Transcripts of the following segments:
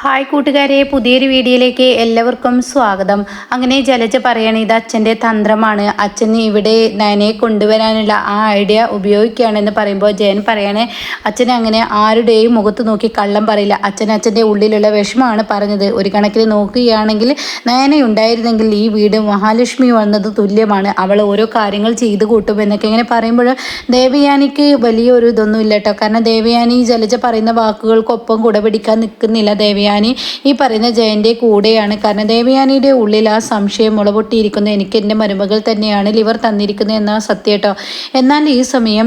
Hi കൂട്ടുകാരെ പുതിയൊരു വീഡിയോയിലേക്ക് എല്ലാവർക്കും സ്വാഗതം. അങ്ങനെ ജലജ പറയണ ഇത് അച്ഛന്റെ തന്ത്രമാണ്. അച്ഛൻ ഇവിടെ നയനെ കൊണ്ടുവരാനുള്ള ആ ഐഡിയ ഉപയോഗിക്കുകയാണെന്ന് പറയുമ്പോൾ ജയൻ പറയാണ് അച്ഛൻ അങ്ങനെ ആരുടെയും മുഖത്ത് നോക്കി കള്ളം പറയില്ല. അച്ഛൻ അച്ഛന്റെ ഉള്ളിലുള്ള വിഷമമാണ് പറഞ്ഞത്. ഒരു കണക്കിൽ നോക്കുകയാണെങ്കിൽ നയനയുണ്ടായിരുന്നെങ്കിൽ ഈ വീട് മഹാലക്ഷ്മി വന്നത് തുല്യമാണ്. അവൾ ഓരോ കാര്യങ്ങൾ ചെയ്തു കൂട്ടും എന്നൊക്കെ ഇങ്ങനെ പറയുമ്പോൾ ദേവയാനിക്ക് വലിയൊരു ഇതൊന്നും ഇല്ല കേട്ടോ. കാരണം ദേവയാനി ജലജ പറയുന്ന വാക്കുകൾക്കൊപ്പം കുടപിടിക്കാൻ നിൽക്കുന്നില്ല ദേവയാനി ഈ പറയുന്ന ജയന്റെ കൂടെയാണ്. കാരണം ദേവയാനിയുടെ ഉള്ളിൽ ആ സംശയം മുളപൊട്ടിയിരിക്കുന്നത് എനിക്ക് എന്റെ മരുമകൾ തന്നെയാണ് ലിവർ തന്നിരിക്കുന്നത് എന്ന സത്യം കേട്ടോ. എന്നാൽ ഈ സമയം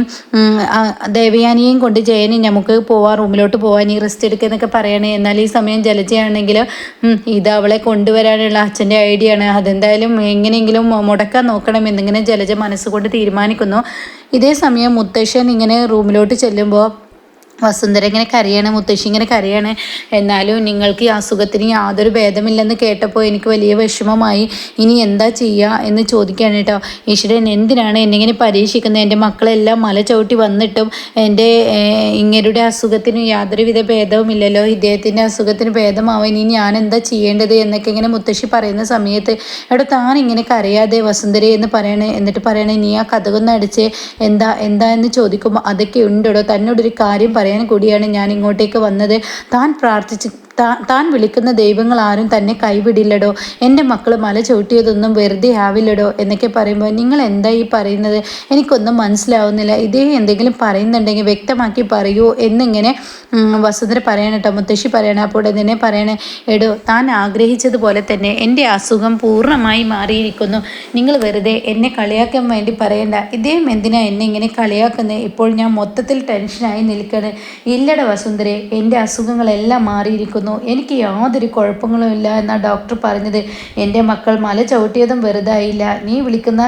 ദേവയാനിയെയും കൊണ്ട് ജയനെ നമുക്ക് പോവാം റൂമിലോട്ട് പോവാൻ ഈ റെസ്റ്റ് എടുക്കുക എന്നൊക്കെ പറയണേ. എന്നാൽ ഈ സമയം ജലജയാണെങ്കിൽ ഇത് അവളെ കൊണ്ടുവരാനുള്ള അച്ഛന്റെ ഐഡിയ ആണ്. അതെന്തായാലും എങ്ങനെയെങ്കിലും മുടക്കാൻ നോക്കണം എന്നിങ്ങനെ ജലജ മനസ്സുകൊണ്ട് തീരുമാനിക്കുന്നു. ഇതേ സമയം മുത്തശ്ശൻ ഇങ്ങനെ റൂമിലോട്ട് ചെല്ലുമ്പോൾ വസുന്ധര ഇങ്ങനെ കരയാണ് മുത്തശ്ശി ഇങ്ങനെ കരയാണ്. എന്നാലും നിങ്ങൾക്ക് ഈ അസുഖത്തിന് യാതൊരു ഭേദമില്ലെന്ന് കേട്ടപ്പോൾ എനിക്ക് വലിയ വിഷമമായി. ഇനി എന്താ ചെയ്യുക എന്ന് ചോദിക്കുകയാണ് കേട്ടോ. ഈശ്വരൻ എന്തിനാണ് എന്നെ ഇങ്ങനെ പരീക്ഷിക്കുന്നത്? എന്റെ മക്കളെല്ലാം മല ചവിട്ടി വന്നിട്ടും എന്റെ ഇങ്ങരുടെ അസുഖത്തിന് യാതൊരുവിധ ഭേദവുമില്ലല്ലോ ഇദ്ദേഹത്തിന്റെ അസുഖത്തിന് ഭേദമാവാൻ ഇനി ഞാൻ എന്താ ചെയ്യേണ്ടത് എന്നൊക്കെ ഇങ്ങനെ മുത്തശ്ശി പറയുന്ന സമയത്ത് എടോ താൻ ഇങ്ങനെ കരയാതെ വസുന്ധര എന്ന് പറയണേ എന്നിട്ട് പറയണേ നീ ആ കഥകൊന്നടിച്ച് എന്താ എന്താ? എന്ന് ചോദിക്കുമ്പോൾ അതൊക്കെ ഉണ്ടോ തന്നോടൊരു കാര്യം പറയാൻ കൂടിയാണ് ഞാൻ ഇങ്ങോട്ടേക്ക് വന്നത്. താൻ പ്രാർത്ഥിച്ച് താൻ വിളിക്കുന്ന ദൈവങ്ങൾ ആരും തന്നെ കൈവിടില്ലടോ. എന്റെ മക്കൾ മല ചവിട്ടിയതൊന്നും വെറുതെ ആവില്ലടോ എന്നൊക്കെ പറയുമ്പോൾ നിങ്ങൾ എന്താ ഈ പറയുന്നത്? എനിക്കൊന്നും മനസ്സിലാവുന്നില്ല. ഇതേ എന്തെങ്കിലും പറയുന്നുണ്ടെങ്കിൽ വ്യക്തമാക്കി പറയൂ എന്നിങ്ങനെ വസുന്ധര പറയണം കേട്ടോ മുത്തശ്ശി പറയണ അപ്പോൾ തന്നെ പറയണേ എടോ താൻ ആഗ്രഹിച്ചതുപോലെ തന്നെ എന്റെ അസുഖം പൂർണമായി മാറിയിരിക്കുന്നു. നിങ്ങൾ വെറുതെ എന്നെ കളിയാക്കാൻ വേണ്ടി പറയണ്ട. ഇദ്ദേഹം എന്തിനാ എന്നെ ഇങ്ങനെ കളിയാക്കുന്നത് ഇപ്പോൾ ഞാൻ മൊത്തത്തിൽ ടെൻഷനായി നിൽക്കണേ. ഇല്ലട വസുന്ധരെ എന്റെ അസുഖങ്ങളെല്ലാം മാറിയിരിക്കുന്നു. എനിക്ക് യാതൊരു കുഴപ്പങ്ങളും ഇല്ല എന്നാണ് ഡോക്ടർ പറഞ്ഞത്. എന്റെ മക്കൾ മല ചവിട്ടിയതും വെറുതായില്ല. നീ വിളിക്കുന്ന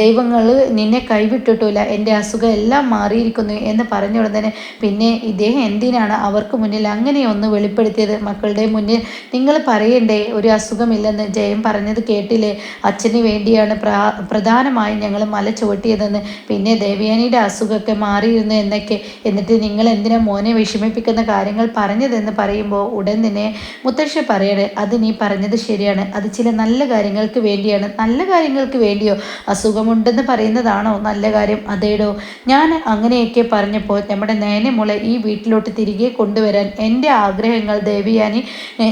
ദൈവങ്ങൾ നിന്നെ കൈവിട്ടിട്ടില്ല. എന്റെ അസുഖം എല്ലാം മാറിയിരിക്കുന്നു എന്ന് പറഞ്ഞ ഉടനെ പിന്നെ ഇദ്ദേഹം എന്തിനാണ് അവർക്ക് മുന്നിൽ അങ്ങനെയൊന്ന് വെളിപ്പെടുത്തിയത്? മക്കളുടെ മുന്നിൽ നിങ്ങൾ പറയണ്ടേ ഒരു അസുഖമില്ലെന്ന് ജയം പറഞ്ഞത് കേട്ടില്ലേ? അച്ഛന് വേണ്ടിയാണ് പ്രാ പ്രധാനമായും ഞങ്ങൾ മല ചവിട്ടിയതെന്ന്. പിന്നെ ദേവയാനിയുടെ അസുഖമൊക്കെ മാറിയിരുന്നു എന്നൊക്കെ. എന്നിട്ട് നിങ്ങൾ എന്തിനാ മോനെ വിഷമിപ്പിക്കുന്ന കാര്യങ്ങൾ പറഞ്ഞതെന്ന് പറയുമ്പോൾ ഉടൻ തന്നെ മുത്തശ്ശി പറയണേ അത് നീ പറഞ്ഞത് ശരിയാണ്. അത് ചില നല്ല കാര്യങ്ങൾക്ക് വേണ്ടിയാണ്. നല്ല കാര്യങ്ങൾക്ക് വേണ്ടിയോ? അസുഖമുണ്ടെന്ന് പറയുന്നതാണോ? നല്ല കാര്യം അതേടോ. ഞാൻ അങ്ങനെയൊക്കെ പറഞ്ഞപ്പോൾ നമ്മുടെ നയനമുളെ ഈ വീട്ടിലോട്ട് തിരികെ കൊണ്ടുവരാൻ എന്റെ ആഗ്രഹങ്ങൾ ദേവിയാനി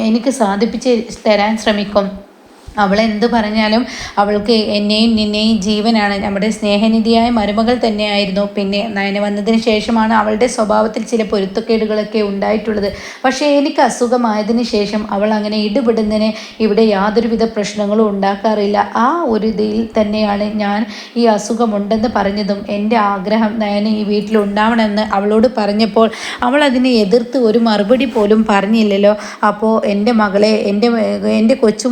എനിക്ക് സാധിപ്പിച്ച് തരാൻ ശ്രമിക്കും. അവൾ എന്ത് പറഞ്ഞാലും അവൾക്ക് എന്നെയും നിന്നെയും ജീവനാണ്. നമ്മുടെ സ്നേഹനിധിയായ മരുമകൾ തന്നെയായിരുന്നു. പിന്നെ നയന വന്നതിന് ശേഷമാണ് അവളുടെ സ്വഭാവത്തിൽ ചില പൊരുത്തക്കേടുകളൊക്കെ ഉണ്ടായിട്ടുള്ളത്. പക്ഷേ എനിക്ക് അസുഖമായതിന് ശേഷം അവൾ അങ്ങനെ ഇടപെടുന്നതിന് ഇവിടെ യാതൊരുവിധ പ്രശ്നങ്ങളും ഉണ്ടാക്കാറില്ല. ആ ഒരു ഇതിൽ തന്നെയാണ് ഞാൻ ഈ അസുഖമുണ്ടെന്ന് പറഞ്ഞതും. എന്റെ ആഗ്രഹം നയന ഈ വീട്ടിലുണ്ടാവണമെന്ന് അവളോട് പറഞ്ഞപ്പോൾ അവൾ അതിനെ എതിർത്ത് ഒരു മറുപടി പോലും പറഞ്ഞില്ലല്ലോ. അപ്പോൾ എന്റെ മകളെ എന്റെ എന്റെ കൊച്ചു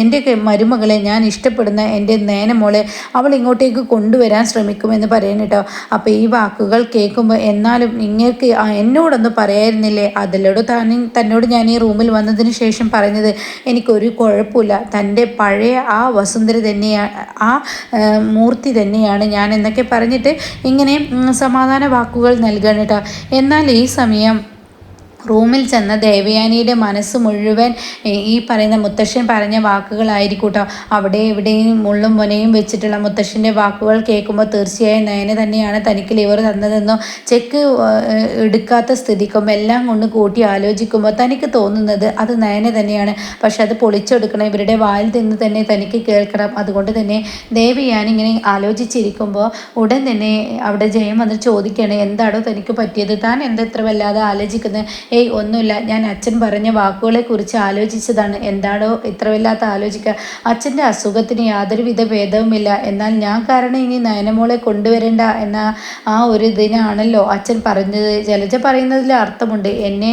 എന്റെ മരുമകളെ ഞാൻ ഇഷ്ടപ്പെടുന്ന എന്റെ നേനമോളെ അവൾ ഇങ്ങോട്ടേക്ക് കൊണ്ടുവരാൻ ശ്രമിക്കുമെന്ന് പറയുന്നു കേട്ടോ. അപ്പോൾ ഈ വാക്കുകൾ കേൾക്കുമ്പോൾ എന്നാലും നിങ്ങൾക്ക് എന്നോടൊന്ന് പറയായിരുന്നില്ലേ? അതിലോട് താൻ തന്നോട് ഞാൻ ഈ റൂമിൽ വന്നതിന് ശേഷം പറഞ്ഞത് എനിക്കൊരു കുഴപ്പമില്ല. തന്റെ പഴയ ആ വസുന്ധര തന്നെയാണ് ആ, മൂർത്തി തന്നെയാണ് ഞാൻ എന്നൊക്കെ പറഞ്ഞിട്ട് ഇങ്ങനെ സമാധാന വാക്കുകൾ നൽകണം കേട്ടോ. എന്നാൽ ഈ സമയം റൂമിൽ ചെന്ന ദേവയാനിയുടെ മനസ്സ് മുഴുവൻ ഈ പറയുന്ന മുത്തശ്ശൻ പറഞ്ഞ വാക്കുകളായിരിക്കും കേട്ടോ അവിടെ എവിടെയും മുള്ളും മുനയും വെച്ചിട്ടുള്ള മുത്തശ്ശന്റെ വാക്കുകൾ കേൾക്കുമ്പോൾ തീർച്ചയായും നയന തന്നെയാണ് തനിക്ക് ലിവർ തന്നതെന്നോ ചെക്ക് എടുക്കാത്ത സ്ഥിതിക്കും എല്ലാം കൊണ്ട് കൂട്ടി ആലോചിക്കുമ്പോൾ തനിക്ക് തോന്നുന്നത് അത് നയന തന്നെയാണ്. പക്ഷെ അത് പൊളിച്ചെടുക്കണം ഇവരുടെ വായിൽ നിന്ന് തന്നെ തനിക്ക് കേൾക്കണം. അതുകൊണ്ട് തന്നെ ദേവയാനിങ്ങനെ ആലോചിച്ചിരിക്കുമ്പോൾ ഉടൻ തന്നെ അവിടെ ജയം വന്ന് ചോദിക്കുകയാണ് എന്താണോ തനിക്ക് പറ്റിയത്? താൻ എന്താ ഇത്ര വല്ലാതെ ആലോചിക്കുന്നത്? ഏയ് ഒന്നുമില്ല. ഞാൻ അച്ഛൻ പറഞ്ഞ വാക്കുകളെ കുറിച്ച് ആലോചിച്ചതാണ്. എന്താണോ ഇത്ര വല്ലാത്ത ആലോചിക്കുക. അച്ഛന്റെ അസുഖത്തിന് യാതൊരുവിധ ഭേദവുമില്ല. എന്നാൽ ഞാൻ കാരണം ഇനി നയനമോളെ കൊണ്ടുവരേണ്ട എന്ന ആ ഒരു ഇതിനാണല്ലോ അച്ഛൻ പറഞ്ഞത്. ജലജ പറയുന്നതിൽ അർത്ഥമുണ്ട്. എന്നെ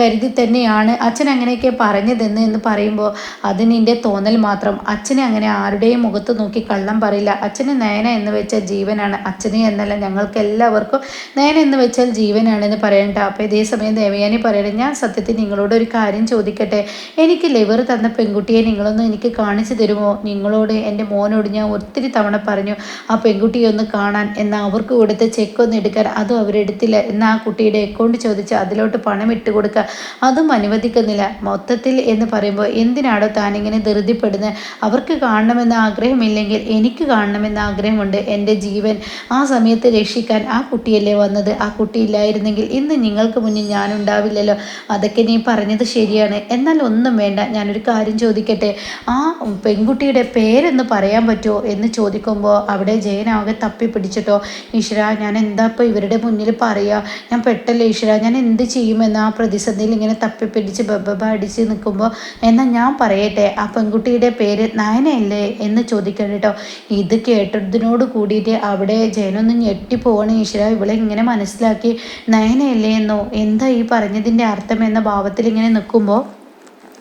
കരുതി തന്നെയാണ് അച്ഛൻ അങ്ങനെയൊക്കെ പറഞ്ഞതെന്ന് എന്ന് പറയുമ്പോൾ അത് തോന്നൽ മാത്രം. അച്ഛനെ അങ്ങനെ ആരുടെയും മുഖത്ത് നോക്കി കള്ളം പറയില്ല. അച്ഛന് നയന എന്ന് വെച്ചാൽ ജീവനാണ്. അച്ഛനെ എന്നല്ല ഞങ്ങൾക്ക് എല്ലാവർക്കും നയന എന്ന് വെച്ചാൽ ജീവനാണെന്ന് പറയണ്ട. അപ്പോൾ ഇതേ സമയം ദേവയാനി പറയണം ഞാൻ സത്യത്തിൽ നിങ്ങളോട് ഒരു കാര്യം ചോദിക്കട്ടെ? എനിക്ക് ലിവർ തന്ന പെൺകുട്ടിയെ നിങ്ങളൊന്ന് എനിക്ക് കാണിച്ചു തരുമോ? നിങ്ങളോട് എന്റെ മോനോട് ഞാൻ ഒത്തിരി തവണ പറഞ്ഞു ആ പെൺകുട്ടിയെ ഒന്ന് കാണാൻ എന്നാൽ അവർക്ക് കൊടുത്ത ചെക്ക് ഒന്ന് എടുക്കാൻ അതും അവരെടുത്തില്ല എന്നാൽ ആ കുട്ടിയുടെ അക്കൗണ്ട് ചോദിച്ച് അതിലോട്ട് പണം ഇട്ട് കൊടുക്കുക. അതും അനുവദിക്കുന്നില്ല. മൊത്തത്തിൽ എന്ന് പറയുമ്പോൾ എന്തിനാണോ താനിങ്ങനെ ധൃതിപ്പെടുന്നത്? അവർക്ക് കാണണമെന്ന് ആഗ്രഹമില്ലെങ്കിൽ എനിക്ക് കാണണമെന്ന് ആഗ്രഹമുണ്ട് എന്റെ ജീവൻ. ആ സമയത്ത് രക്ഷിക്കാൻ ആ കുട്ടിയല്ലേ വന്നത്? ആ കുട്ടി ഇല്ലായിരുന്നെങ്കിൽ ഇന്ന് നിങ്ങൾക്ക് മുന്നിൽ ഞാനുണ്ടാവില്ലല്ലോ അതൊക്കെ നീ പറഞ്ഞത് ശരിയാണ്. എന്നാൽ ഒന്നും വേണ്ട. ഞാനൊരു കാര്യം ചോദിക്കട്ടെ? ആ പെൺകുട്ടിയുടെ പേരെന്ന് പറയാൻ പറ്റുമോ? എന്ന് ചോദിക്കുമ്പോൾ അവിടെ ജയനാകെ തപ്പി പിടിച്ചിട്ടോ ഈശ്വര ഞാൻ എന്താ ഇപ്പോൾ ഇവരുടെ മുന്നിൽ പറയുക ഞാൻ പെട്ടല്ലോ ഈശ്വര? ഞാൻ എന്ത് ചെയ്യുമെന്ന് ആ പ്രതിസന്ധിയിൽ ഇങ്ങനെ തപ്പി പിടിച്ച് ബബബ അടിച്ച് നിൽക്കുമ്പോൾ എന്നാൽ ഞാൻ പറയട്ടെ? ആ പെൺകുട്ടിയുടെ പേര് നയനയല്ലേ? എന്ന് ചോദിക്കണം കേട്ടോ. ഇത് കേട്ടതിനോട് കൂടിയിട്ട് അവിടെ ജയനൊന്ന് ഞെട്ടിപ്പോവാണ്. ഈശ്വര ഇവളെ ഇങ്ങനെ മനസ്സിലാക്കി നയനയല്ലേ എന്നോ എന്താ ഈ പറഞ്ഞതിന്റെ അർത്ഥം എന്ന ഭാവത്തിൽ ഇങ്ങനെ നിൽക്കുമ്പോൾ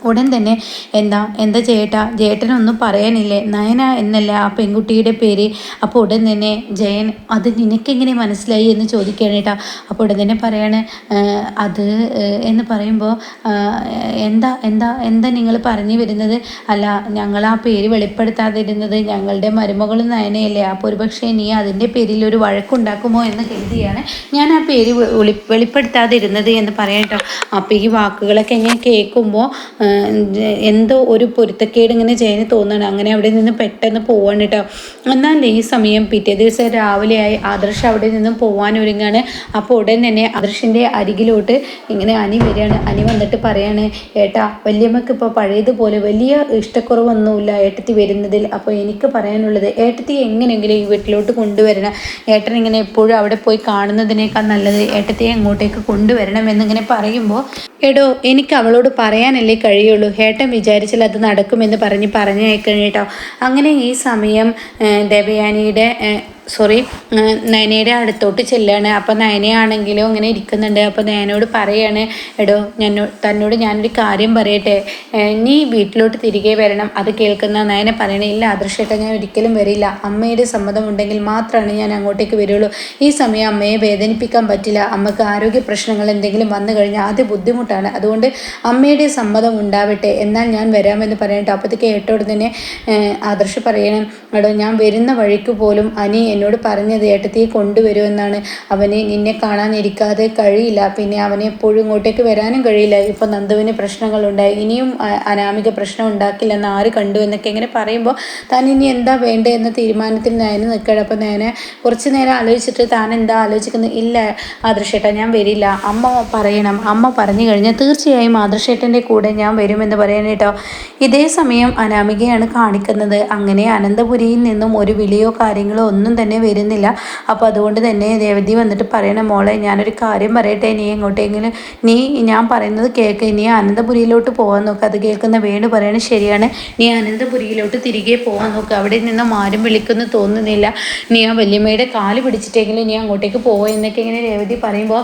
ഉടൻ തന്നെ എന്താ എന്താ ചേട്ടാ ചേട്ടനൊന്നും പറയാനില്ലേ നയന എന്നല്ല ആ പെൺകുട്ടിയുടെ പേര്. അപ്പോൾ ഉടൻ തന്നെ ജയൻ അത് നിനക്കെങ്ങനെ മനസ്സിലായി എന്ന് ചോദിക്കുകയാണ് കേട്ടോ. അപ്പോൾ ഉടൻ തന്നെ പറയാണ് അത് എന്ന് പറയുമ്പോൾ എന്താ എന്താ എന്താ നിങ്ങൾ പറഞ്ഞു വരുന്നത്? അല്ല ഞങ്ങൾ ആ പേര് വെളിപ്പെടുത്താതിരുന്നത് ഞങ്ങളുടെ മരുമകൾ നയനയല്ലേ. അപ്പോൾ ഒരുപക്ഷെ നീ അതിന്റെ പേരിൽ ഒരു വഴക്കുണ്ടാക്കുമോ എന്ന് കരുതിയാണ് ഞാൻ ആ പേര് വെളി വെളിപ്പെടുത്താതിരുന്നത് എന്ന് പറയാം കേട്ടോ. അപ്പോൾ ഈ വാക്കുകളൊക്കെ ഞാൻ കേൾക്കുമ്പോൾ എന്തോ ഒരു പൊരുത്തക്കേട് ഇങ്ങനെ ചെയ്യാൻ തോന്നുകയാണ്. അങ്ങനെ അവിടെ നിന്ന് പെട്ടെന്ന് പോവാണ് കേട്ടോ എന്നാൽ ഈ സമയം പിറ്റേ ദിവസം രാവിലെയായി ആദർശ് അവിടെ നിന്നും പോകാൻ ഒരുങ്ങാണ്. അപ്പോൾ ഉടൻ തന്നെ ആദർശിന്റെ അരികിലോട്ട് ഇങ്ങനെ അനി വരികയാണ്. അനി വന്നിട്ട് പറയാണ് ഏട്ടാ വല്യമ്മക്ക് ഇപ്പോൾ പഴയതുപോലെ വലിയ ഇഷ്ടക്കുറവൊന്നുമില്ല ഏട്ടത്തി വരുന്നതിൽ. അപ്പോൾ എനിക്ക് പറയാനുള്ളത് ഏട്ടത്തി എങ്ങനെയെങ്കിലും ഈ വീട്ടിലോട്ട് കൊണ്ടുവരണം. ഏട്ടൻ ഇങ്ങനെ എപ്പോഴും അവിടെ പോയി കാണുന്നതിനേക്കാൾ നല്ലത് ഏട്ടത്തിയെ അങ്ങോട്ടേക്ക് കൊണ്ടുവരണം എന്നിങ്ങനെ പറയുമ്പോൾ എടോ എനിക്ക് അവളോട് പറയാനല്ലേ കഴിയുള്ളൂ. ഏട്ടൻ വിചാരിച്ചാൽ അത് നടക്കുമെന്ന് പറഞ്ഞ് പറഞ്ഞയക്കണം കേട്ടോ അങ്ങനെ ഈ സമയം ദേവയാനിയുടെ സോറി നയനയുടെ അടുത്തോട്ട് ചെല്ലുകയാണ് അപ്പം നയനയാണെങ്കിലും അങ്ങനെ ഇരിക്കുന്നുണ്ട്. അപ്പം നയനോട് പറയാണ് എടോ ഞാൻ തന്നോട് ഞാനൊരു കാര്യം പറയട്ടെ. നീ വീട്ടിലോട്ട് തിരികെ വരണം. അത് കേൾക്കുന്ന നയനെ പറയണേ ഇല്ല അദൃശ്യമായിട്ട് ഞാൻ ഒരിക്കലും വരില്ല. അമ്മയുടെ സമ്മതം ഉണ്ടെങ്കിൽ മാത്രമാണ് ഞാൻ അങ്ങോട്ടേക്ക് വരുള്ളൂ. ഈ സമയം അമ്മയെ വേദനിപ്പിക്കാൻ പറ്റില്ല. അമ്മയ്ക്ക് ആരോഗ്യ പ്രശ്നങ്ങൾ എന്തെങ്കിലും വന്നു കഴിഞ്ഞാൽ ആദ്യ ബുദ്ധിമുട്ടാണ്. അതുകൊണ്ട് അമ്മയുടെ സമ്മതം ഉണ്ടാവട്ടെ. എന്നാൽ ഞാൻ വരാമെന്ന് പറയട്ടെ അപ്പോഴത്തേക്ക് ഏട്ടോട് തന്നെ ആദർശ് പറയണം എടോ ഞാൻ വരുന്ന വഴിക്ക് പോലും അനി എന്നോട് പറഞ്ഞത് ഏട്ടത്തിയെ കൊണ്ടുവരുമെന്നാണ്. അവന് നിന്നെ കാണാനിരിക്കാതെ കഴിയില്ല. പിന്നെ അവനെ എപ്പോഴും ഇങ്ങോട്ടേക്ക് വരാനും കഴിയില്ല. ഇപ്പം നന്ദുവിന് പ്രശ്നങ്ങളുണ്ടായി. ഇനിയും അനാമിക പ്രശ്നം ഉണ്ടാക്കില്ലെന്ന് ആര് കണ്ടു? എന്നൊക്കെ ഇങ്ങനെ പറയുമ്പോൾ താൻ ഇനി എന്താ വേണ്ടത് എന്ന തീരുമാനത്തിൽ ഞാൻ നിൽക്കണം അപ്പം ഞാൻ കുറച്ച് നേരം ആലോചിച്ചിട്ട് താൻ എന്താ ആലോചിക്കുന്നത് ഇല്ല ആദർശേട്ട ഞാൻ വരില്ല. അമ്മ പറയണം. അമ്മ പറഞ്ഞു കഴിഞ്ഞാൽ തീർച്ചയായും ആദർശേട്ടന്റെ കൂടെ ഞാൻ വരുമെന്ന് പറയാനേട്ടോ ഇതേ സമയം അനാമികയാണ് കാണിക്കുന്നത്. അങ്ങനെ അനന്തപുരിയിൽ നിന്നും ഒരു വിളിയോ കാര്യങ്ങളോ ഒന്നും തന്നെ തന്നെ വരുന്നില്ല. അപ്പോൾ അതുകൊണ്ട് തന്നെ രേവതി വന്നിട്ട് പറയണം മോളെ ഞാനൊരു കാര്യം പറയട്ടെ. നീ എങ്ങോട്ടെങ്കിലും നീ ഞാൻ പറയുന്നത് കേൾക്ക് നീ അനന്തപുരിയിലോട്ട് പോകാൻ നോക്ക്. അത് കേൾക്കുന്ന വേണു പറയണത് ശരിയാണ്. നീ അനന്തപുരിയിലോട്ട് തിരികെ പോകാൻ നോക്ക്. അവിടെ നിന്നും ആരും വിളിക്കുന്നു തോന്നുന്നില്ല. നീ ആ വല്യമ്മയുടെ കാൽ പിടിച്ചിട്ടെങ്കിലും നീ അങ്ങോട്ടേക്ക് പോവുക എന്നൊക്കെ ഇങ്ങനെ രേവതി പറയുമ്പോൾ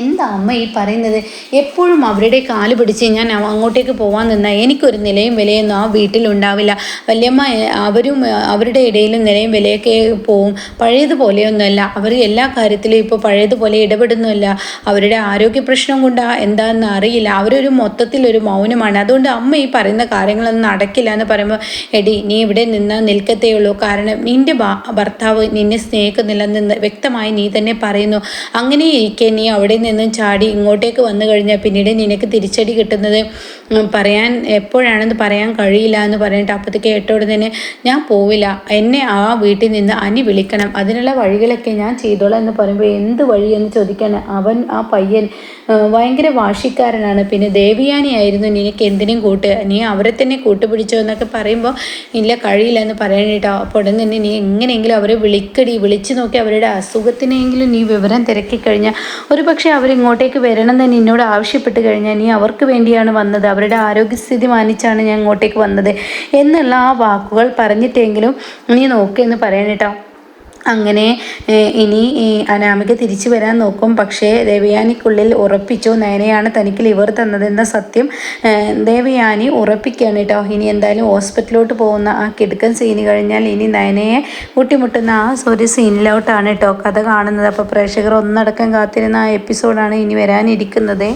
എന്താ അമ്മ ഈ പറയുന്നത്? എപ്പോഴും അവരുടെ കാൽ പിടിച്ച് ഞാൻ അങ്ങോട്ടേക്ക് പോകാൻ നിന്നാൽ എനിക്കൊരു നിലയും വിലയൊന്നും ആ വീട്ടിലുണ്ടാവില്ല. വല്യമ്മ അവരും അവരുടെ ഇടയിലും നിലയും വിലയൊക്കെ പോവും. പഴയതുപോലെയൊന്നുമല്ല. അവർ എല്ലാ കാര്യത്തിലും ഇപ്പോൾ പഴയതുപോലെ ഇടപെടുന്നില്ല അവരുടെ ആരോഗ്യ പ്രശ്നം കൊണ്ടാ എന്താണെന്ന് അറിയില്ല. അവരൊരു മൊത്തത്തിലൊരു മൗനമാണ്. അതുകൊണ്ട് അമ്മ ഈ പറയുന്ന കാര്യങ്ങളൊന്നും നടക്കില്ല എന്ന് പറയുമ്പോൾ എടി നീ ഇവിടെ നിന്ന് നിൽക്കത്തേ ഉള്ളൂ. കാരണം നിന്റെ ഭർത്താവ് നിന്നെ സ്നേഹിക്കുന്നില്ലെന്ന് വ്യക്തമായി നീ തന്നെ പറയുന്നു. അങ്ങനെ ഇരിക്കെ നീ അവിടെ നിന്നും ചാടി ഇങ്ങോട്ടേക്ക് വന്നു കഴിഞ്ഞാൽ പിന്നീട് നിനക്ക് തിരിച്ചടി കിട്ടുന്നത് പറയാൻ എപ്പോഴാണെന്ന് പറയാൻ കഴിയില്ല എന്ന് പറഞ്ഞിട്ട് അപ്പോഴത്തേക്ക് കേട്ടോടെ തന്നെ ഞാൻ പോവില്ല എന്നെ ആ വീട്ടിൽ നിന്ന് അനി വിളിക്കണം അതിനുള്ള വഴികളൊക്കെ ഞാൻ ചെയ്തോളാം എന്ന് പറയുമ്പോൾ എന്ത് വഴിയെന്ന് ചോദിക്കാൻ അവൻ ആ പയ്യൻ. ഭയങ്കര വാശിക്കാരനാണ്. പിന്നെ ദേവിയാനി ആയിരുന്നു നിനക്ക് എന്തിനും കൂട്ട്. നീ അവരെ തന്നെ കൂട്ടുപിടിച്ചോ എന്നൊക്കെ പറയുമ്പോൾ ഇല്ല കഴിയില്ല എന്ന് പറയാനായിട്ടോ അപ്പോൾ ഉടൻ തന്നെ നീ എങ്ങനെയെങ്കിലും അവരെ വിളിക്കടി. വിളിച്ചു നോക്കി അവരുടെ അസുഖത്തിനെങ്കിലും നീ വിവരം തിരക്കി കഴിഞ്ഞാൽ ഒരു പക്ഷേ അവരിങ്ങോട്ടേക്ക് വരണം തന്നെ എന്നോട് ആവശ്യപ്പെട്ട് കഴിഞ്ഞാൽ നീ അവർക്ക് വേണ്ടിയാണ് വന്നത്. അവരുടെ ആരോഗ്യസ്ഥിതി മാനിച്ചാണ് ഞാൻ ഇങ്ങോട്ടേക്ക് വന്നത്. എന്നുള്ള ആ വാക്കുകൾ പറഞ്ഞിട്ടെങ്കിലും നീ നോക്കിയെന്ന് പറയാനേട്ടോ അങ്ങനെ ഇനി അനാമിക തിരിച്ചു വരാൻ നോക്കും. പക്ഷേ ദേവയാനിക്കുള്ളിൽ ഉറപ്പിച്ചു നയനയാണ് തനിക്ക് ലിവർ തന്നതെന്ന സത്യം. ദേവയാനി ഉറപ്പിക്കുകയാണ് കേട്ടോ. ഇനി എന്തായാലും ഹോസ്പിറ്റലിലോട്ട് പോകുന്ന ആ കിടുക്കൻ സീന് കഴിഞ്ഞാൽ ഇനി നയനയെ കൂട്ടിമുട്ടുന്ന ആ ഒരു സീനിലോട്ടാണ് കേട്ടോ കഥ കാണുന്നത്. അപ്പോൾ പ്രേക്ഷകർ ഒന്നടക്കം കാത്തിരുന്ന ആ എപ്പിസോഡാണ് ഇനി വരാനിരിക്കുന്നത്.